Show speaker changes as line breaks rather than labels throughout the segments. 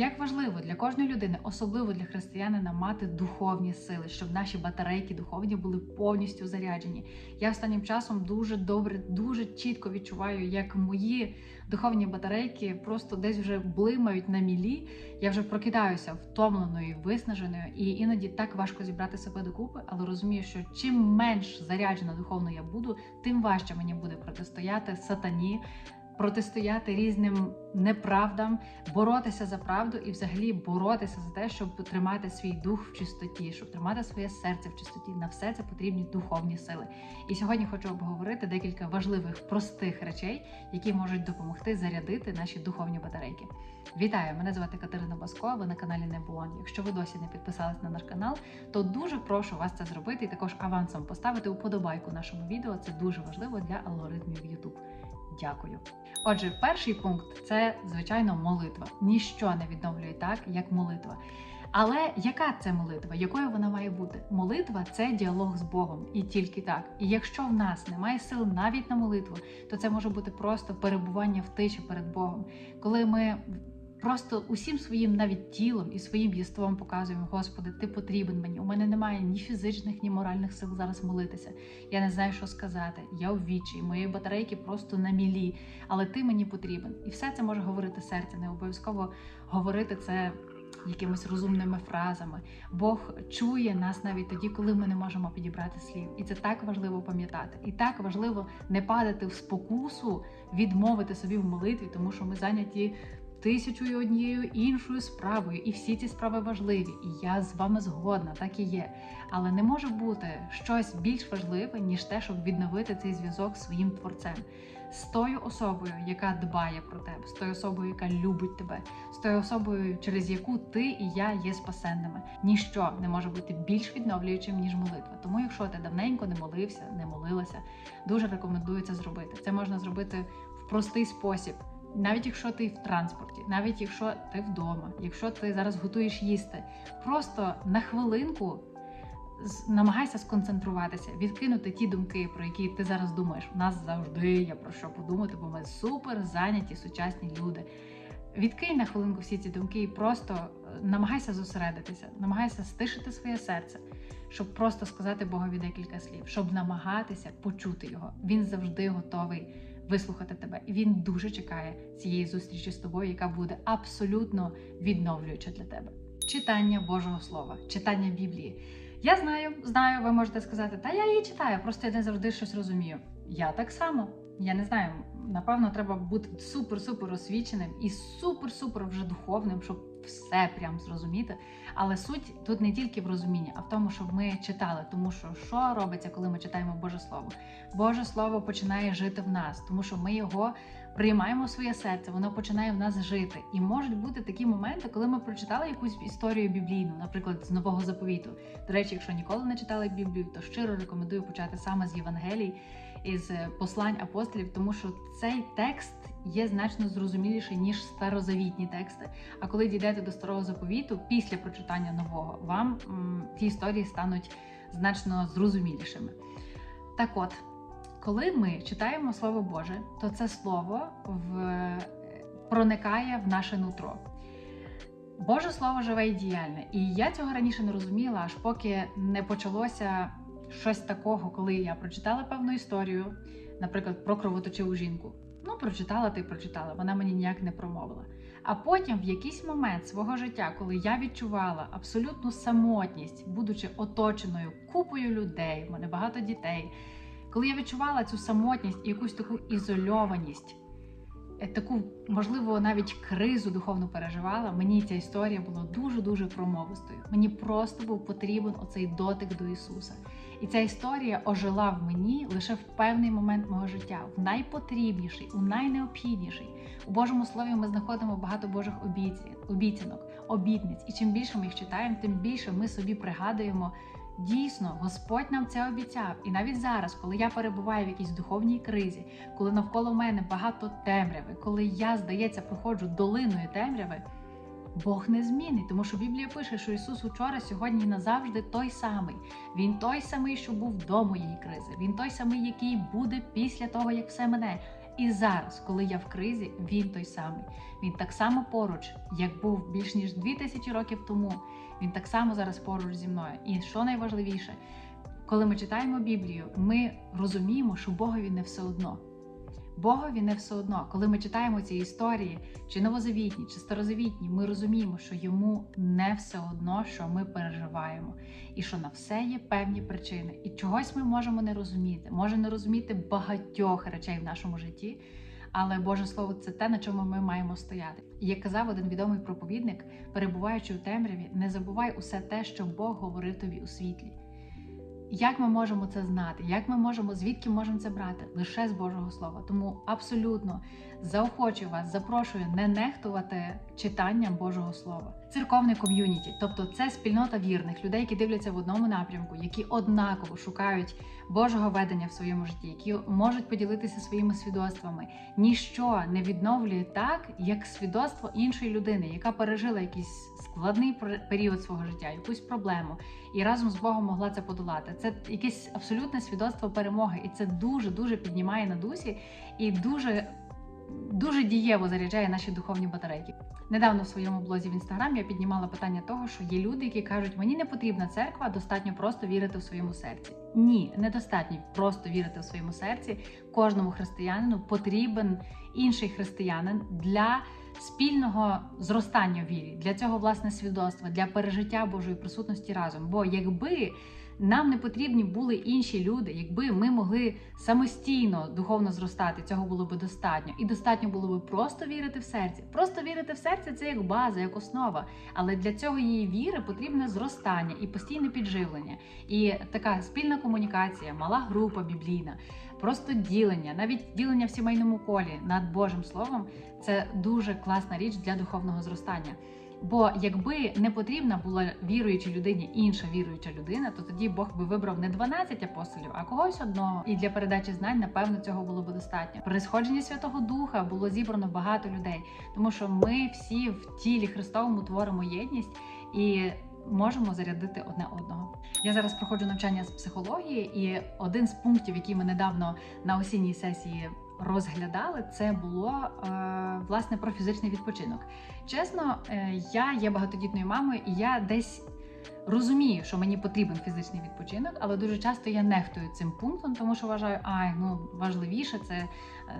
Як важливо для кожної людини, особливо для християнина, мати духовні сили, щоб наші батарейки духовні були повністю заряджені. Я останнім часом дуже добре, дуже чітко відчуваю, як мої духовні батарейки просто десь вже блимають на мілі. Я вже прокидаюся втомленою, виснаженою, і іноді так важко зібрати себе докупи, але розумію, що чим менш заряджена духовно я буду, тим важче мені буде протистояти сатані протистояти різним неправдам, боротися за правду і, взагалі, боротися за те, щоб тримати свій дух в чистоті, щоб тримати своє серце в чистоті. На все це потрібні духовні сили. І сьогодні хочу обговорити декілька важливих простих речей, які можуть допомогти зарядити наші духовні батарейки. Вітаю! Мене звати Катерина Баско. Ви на каналі Небуон. Якщо ви досі не підписались на наш канал, то дуже прошу вас це зробити і також авансом поставити уподобайку нашому відео. Це дуже важливо для алгоритмів YouTube. Дякую. Отже, перший пункт це звичайно молитва. Ніщо не відновлює так, як молитва. Але яка це молитва? Якою вона має бути? Молитва це діалог з Богом, і тільки так. І якщо в нас немає сил навіть на молитву, то це може бути просто перебування в тиші перед Богом, коли ми Просто усім своїм навіть тілом і своїм єством показуємо, Господи, ти потрібен мені. У мене немає ні фізичних, ні моральних сил зараз молитися. Я не знаю, що сказати. Я у вічі, мої батарейки просто на мілі, але ти мені потрібен. І все це може говорити серце. Не обов'язково говорити це якимись розумними фразами. Бог чує нас навіть тоді, коли ми не можемо підібрати слів. І це так важливо пам'ятати. І так важливо не падати в спокусу, відмовити собі в молитві, тому що ми зайняті тисячою однією іншою справою, і всі ці справи важливі. І я з вами згодна, так і є. Але не може бути щось більш важливе, ніж те, щоб відновити цей зв'язок з своїм творцем. З тою особою, яка дбає про тебе, з тою особою, яка любить тебе, з тою особою, через яку ти і я є спасенними. Ніщо не може бути більш відновлюючим ніж молитва. Тому, якщо ти давненько не молився, не молилася, дуже рекомендую це зробити. Це можна зробити в простий спосіб. Навіть якщо ти в транспорті, навіть якщо ти вдома, якщо ти зараз готуєш їсти, просто на хвилинку намагайся сконцентруватися, відкинути ті думки, про які ти зараз думаєш. У нас завжди є про що подумати, бо ми супер зайняті сучасні люди. Відкинь на хвилинку всі ці думки і просто е, намагайся зосередитися, намагайся стишити своє серце, щоб просто сказати Богові декілька слів, щоб намагатися почути його. Він завжди готовий вислухати тебе. І він дуже чекає цієї зустрічі з тобою, яка буде абсолютно відновлююча для тебе. Читання Божого Слова, читання Біблії. Я знаю, знаю, ви можете сказати, та я її читаю, просто я не завжди щось розумію. Я так само. Я не знаю, напевно, треба бути супер-супер освіченим і супер-супер вже духовним, щоб все прям зрозуміти. Але суть тут не тільки в розумінні, а в тому, щоб ми читали. Тому що що робиться, коли ми читаємо Боже Слово? Боже Слово починає жити в нас, тому що ми його приймаємо в своє серце, воно починає в нас жити. І можуть бути такі моменти, коли ми прочитали якусь історію біблійну, наприклад, з нового заповіту. До речі, якщо ніколи не читали Біблію, то щиро рекомендую почати саме з Євангелій із послань апостолів, тому що цей текст є значно зрозуміліший ніж старозавітні тексти. А коли дійдете до старого заповіту, після прочитання нового, вам ті історії стануть значно зрозумілішими. Так от, коли ми читаємо Слово Боже, то це слово в... проникає в наше нутро. Боже Слово живе і діяльне. І я цього раніше не розуміла, аж поки не почалося щось такого, коли я прочитала певну історію, наприклад, про кровоточиву жінку. Ну, прочитала ти прочитала, вона мені ніяк не промовила. А потім, в якийсь момент свого життя, коли я відчувала абсолютну самотність, будучи оточеною купою людей, в мене багато дітей, коли я відчувала цю самотність і якусь таку ізольованість, таку, можливо, навіть кризу духовно переживала, мені ця історія була дуже-дуже промовистою. Мені просто був потрібен оцей дотик до Ісуса. І ця історія ожила в мені лише в певний момент мого життя, в найпотрібніший, у найнеобхідніший. У Божому слові ми знаходимо багато Божих обіцянок, обітниць. І чим більше ми їх читаємо, тим більше ми собі пригадуємо. Дійсно, Господь нам це обіцяв. І навіть зараз, коли я перебуваю в якійсь духовній кризі, коли навколо мене багато темряви, коли я, здається, проходжу долиною темряви. Бог не змінить, тому що Біблія пише, що Ісус учора, сьогодні і назавжди той самий. Він той самий, що був до моєї кризи. Він той самий, який буде після того, як все мене. І зараз, коли я в кризі, він той самий. Він так само поруч, як був більш ніж дві тисячі років тому. Він так само зараз поруч зі мною. І що найважливіше, коли ми читаємо Біблію, ми розуміємо, що Богові не все одно. Богові не все одно. Коли ми читаємо ці історії, чи новозавітні, чи старозавітні, ми розуміємо, що йому не все одно, що ми переживаємо, і що на все є певні причини. І чогось ми можемо не розуміти. Може не розуміти багатьох речей в нашому житті. Але Боже Слово це те, на чому ми маємо стояти. Як казав один відомий проповідник, перебуваючи у темряві, не забувай усе те, що Бог говорив тобі у світлі. Як ми можемо це знати? Як ми можемо, звідки можемо це брати? Лише з Божого Слова. Тому абсолютно заохочую вас, запрошую не нехтувати читанням Божого Слова. Церковне ком'юніті, тобто це спільнота вірних людей, які дивляться в одному напрямку, які однаково шукають Божого ведення в своєму житті, які можуть поділитися своїми свідоцтвами. Ніщо не відновлює так, як свідоцтво іншої людини, яка пережила якийсь складний період свого життя, якусь проблему, і разом з Богом могла це подолати. Це якесь абсолютне свідоцтво перемоги, і це дуже дуже піднімає на дусі і дуже дуже дієво заряджає наші духовні батарейки. Недавно в своєму блозі в інстаграм я піднімала питання того, що є люди, які кажуть, мені не потрібна церква, достатньо просто вірити в своєму серці. Ні, недостатньо просто вірити в своєму серці. Кожному християнину потрібен інший християнин для спільного зростання вірі, для цього власне свідоцтва, для пережиття Божої присутності разом. Бо якби нам не потрібні були інші люди, якби ми могли самостійно духовно зростати, цього було би достатньо. І достатньо було би просто вірити в серці. Просто вірити в серце це як база, як основа. Але для цього її віри потрібне зростання і постійне підживлення. І така спільна комунікація, мала група біблійна, просто ділення, навіть ділення в сімейному колі над Божим Словом це дуже класна річ для духовного зростання. Бо якби не потрібна була віруючій людині інша віруюча людина, то тоді Бог би вибрав не 12 апостолів, а когось одного. І для передачі знань, напевно, цього було б достатньо. При сходженні Святого Духа було зібрано багато людей, тому що ми всі в тілі Христовому творимо єдність і. Можемо зарядити одне одного. Я зараз проходжу навчання з психології, і один з пунктів, який ми недавно на осінній сесії розглядали, це було е, власне про фізичний відпочинок. Чесно, е, я є багатодітною мамою, і я десь розумію, що мені потрібен фізичний відпочинок, але дуже часто я нехтую цим пунктом, тому що вважаю, ай, ну важливіше це е,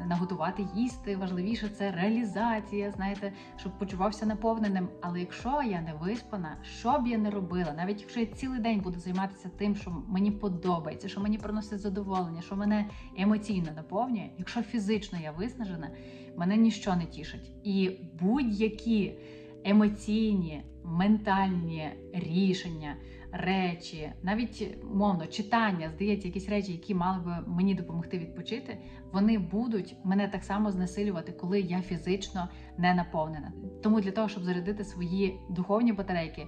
наготувати їсти, важливіше це реалізація, знаєте, щоб почувався наповненим. Але якщо я не виспана, що б я не робила, навіть якщо я цілий день буду займатися тим, що мені подобається, що мені приносить задоволення, що мене емоційно наповнює, якщо фізично я виснажена, мене ніщо не тішить. І будь-які емоційні, ментальні рішення, речі, навіть мовно читання, здається, якісь речі, які мали би мені допомогти відпочити, вони будуть мене так само знесилювати, коли я фізично не наповнена. Тому для того, щоб зарядити свої духовні батарейки,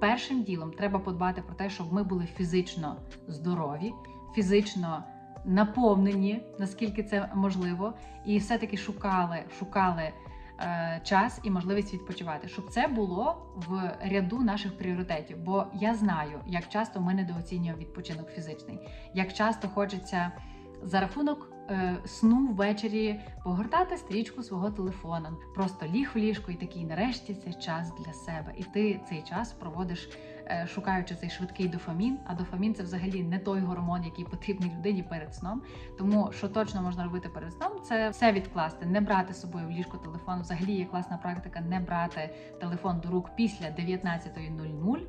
першим ділом треба подбати про те, щоб ми були фізично здорові, фізично. Наповнені, наскільки це можливо, і все-таки шукали, шукали Е, час і можливість відпочивати, щоб це було в ряду наших пріоритетів. Бо я знаю, як часто ми недооцінюємо відпочинок фізичний, як часто хочеться за рахунок. Е, сну ввечері погортати стрічку свого телефона, просто ліг в ліжку і такий, нарешті, це час для себе. І ти цей час проводиш Е, шукаючи цей швидкий дофамін. А дофамін це взагалі не той гормон, який потрібний людині перед сном. Тому що точно можна робити перед сном, це все відкласти, не брати з собою в ліжко телефон. Взагалі є класна практика не брати телефон до рук після 19.00.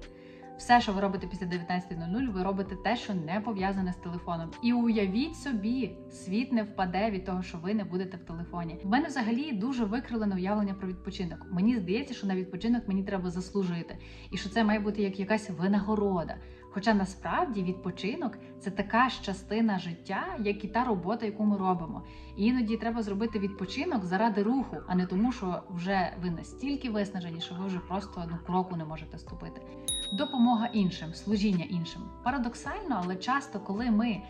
Все, що ви робите після 19.00, ви робите те, що не пов'язане з телефоном. І уявіть собі, світ не впаде від того, що ви не будете в телефоні. В мене взагалі дуже викрилене уявлення про відпочинок. Мені здається, що на відпочинок мені треба заслужити, і що це має бути як якась винагорода. Хоча насправді відпочинок це така ж частина життя, як і та робота, яку ми робимо. І іноді треба зробити відпочинок заради руху, а не тому, що вже ви настільки виснажені, що ви вже просто одну кроку не можете ступити. Допомога іншим, служіння іншим. Парадоксально, але часто, коли ми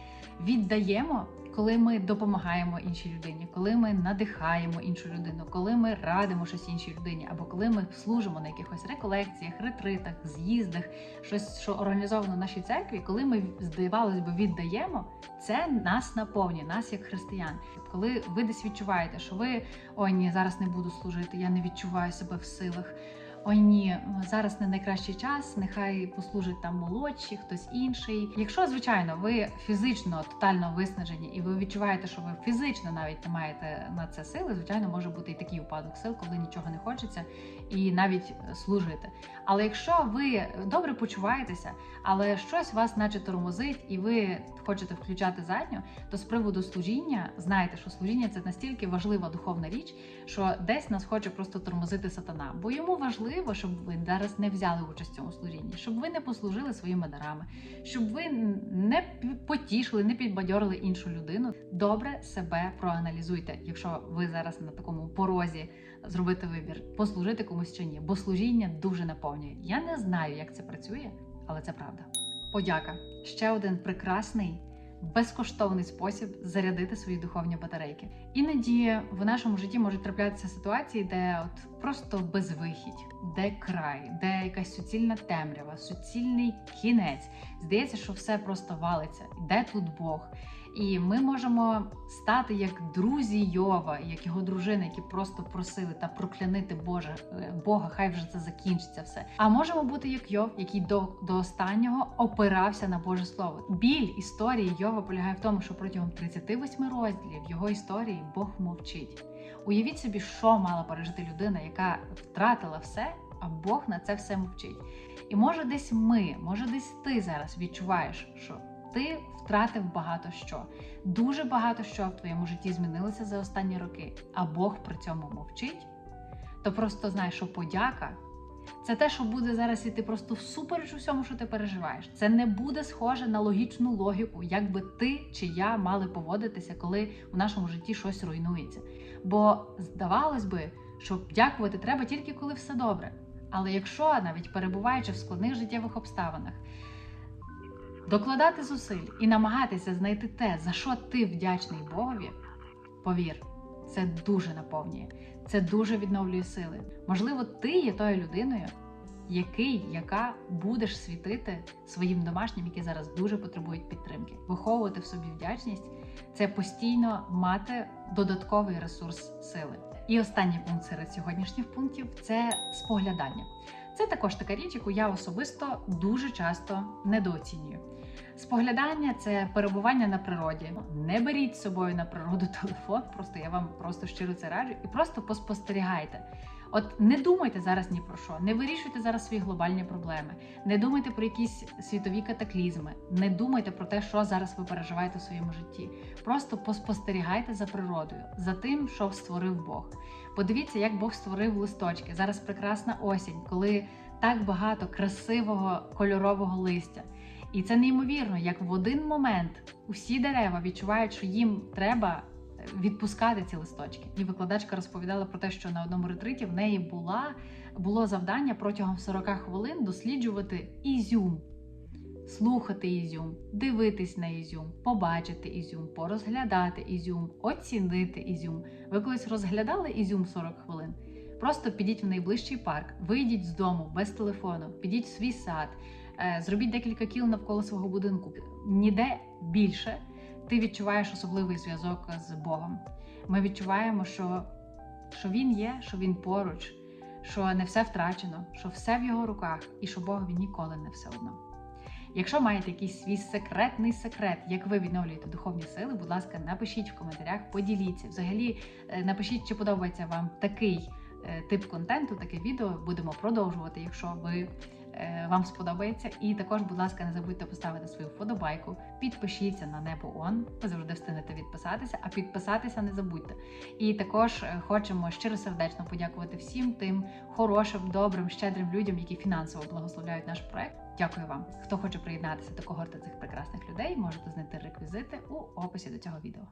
віддаємо коли ми допомагаємо іншій людині, коли ми надихаємо іншу людину, коли ми радимо щось іншій людині, або коли ми служимо на якихось реколекціях, ретритах, з'їздах, щось, що організовано в нашій церкві, коли ми здавалось би віддаємо, це нас наповнює, нас як християн. Коли ви десь відчуваєте, що ви ой ні, зараз не буду служити, я не відчуваю себе в силах. Ой, ні, зараз не найкращий час. Нехай послужить там молодші, хтось інший. Якщо звичайно ви фізично тотально виснажені, і ви відчуваєте, що ви фізично навіть не маєте на це сили, звичайно, може бути і такий упадок сил, коли нічого не хочеться, і навіть служити. Але якщо ви добре почуваєтеся, але щось вас, наче тормозить, і ви хочете включати задню, то з приводу служіння знайте, що служіння це настільки важлива духовна річ, що десь нас хоче просто тормозити сатана, бо йому важливо, щоб ви зараз не взяли участь в цьому служінні, щоб ви не послужили своїми дарами, щоб ви не потішили, не підбадьорили іншу людину. Добре себе проаналізуйте, якщо ви зараз на такому порозі зробити вибір, послужити комусь чи ні, бо служіння дуже наповнює. Я не знаю, як це працює, але це правда. Подяка ще один прекрасний. Безкоштовний спосіб зарядити свої духовні батарейки. Іноді в нашому житті можуть траплятися ситуації, де от просто безвихідь, де край, де якась суцільна темрява, суцільний кінець. Здається, що все просто валиться. Де тут Бог? І ми можемо стати як друзі Йова, як його дружини, які просто просили та проклянити Боже Бога, хай вже це закінчиться все. А можемо бути як Йов, який до, до останнього опирався на Боже Слово. Біль історії Йова полягає в тому, що протягом 38 розділів його історії Бог мовчить. Уявіть собі, що мала пережити людина, яка втратила все, а Бог на це все мовчить. І може десь ми, може десь ти зараз відчуваєш, що ти втратив багато що. Дуже багато що в твоєму житті змінилося за останні роки, а Бог при цьому мовчить, то просто знай, що подяка це те, що буде зараз іти просто всупереч усьому, що ти переживаєш. Це не буде схоже на логічну логіку, як би ти чи я мали поводитися, коли у нашому житті щось руйнується. Бо здавалось би, що дякувати треба тільки коли все добре. Але якщо навіть перебуваючи в складних життєвих обставинах, докладати зусиль і намагатися знайти те, за що ти вдячний Богові, повір, це дуже наповнює, це дуже відновлює сили. Можливо, ти є тою людиною, який, яка будеш світити своїм домашнім, які зараз дуже потребують підтримки. Виховувати в собі вдячність це постійно мати додатковий ресурс сили. І останній пункт серед сьогоднішніх пунктів це споглядання. Це також така річ, яку я особисто дуже часто недооцінюю. Споглядання це перебування на природі. Не беріть з собою на природу телефон, просто я вам просто щиро це раджу, і просто поспостерігайте. От не думайте зараз ні про що, не вирішуйте зараз свої глобальні проблеми, не думайте про якісь світові катаклізми, не думайте про те, що зараз ви переживаєте в своєму житті. Просто поспостерігайте за природою, за тим, що створив Бог. Подивіться, як Бог створив листочки. Зараз прекрасна осінь, коли так багато красивого кольорового листя. І це неймовірно, як в один момент усі дерева відчувають, що їм треба відпускати ці листочки. І викладачка розповідала про те, що на одному ретриті в неї була було завдання протягом 40 хвилин досліджувати ізюм, слухати ізюм, дивитись на ізюм, побачити ізюм, порозглядати ізюм, оцінити ізюм. Ви колись розглядали ізюм 40 хвилин? Просто підіть в найближчий парк, вийдіть з дому без телефону, підіть в свій сад, е, зробіть декілька кіл навколо свого будинку. Ніде більше ти відчуваєш особливий зв'язок з Богом. Ми відчуваємо, що, що Він є, що Він поруч, що не все втрачено, що все в його руках, і що Богові ніколи не все одно. Якщо маєте якийсь свій секретний секрет, як ви відновлюєте духовні сили, будь ласка, напишіть в коментарях, поділіться. Взагалі, е, напишіть, чи подобається вам такий е, тип контенту, таке відео. Будемо продовжувати, якщо ви вам сподобається. І також, будь ласка, не забудьте поставити свою вподобайку, підпишіться на небо ОН, ви завжди встигнете відписатися, а підписатися не забудьте. І також е, хочемо щиросердечно подякувати всім тим хорошим, добрим, щедрим людям, які фінансово благословляють наш проект. Дякую вам. Хто хоче приєднатися до когорти цих прекрасних людей, можете знайти реквізити у описі до цього відео.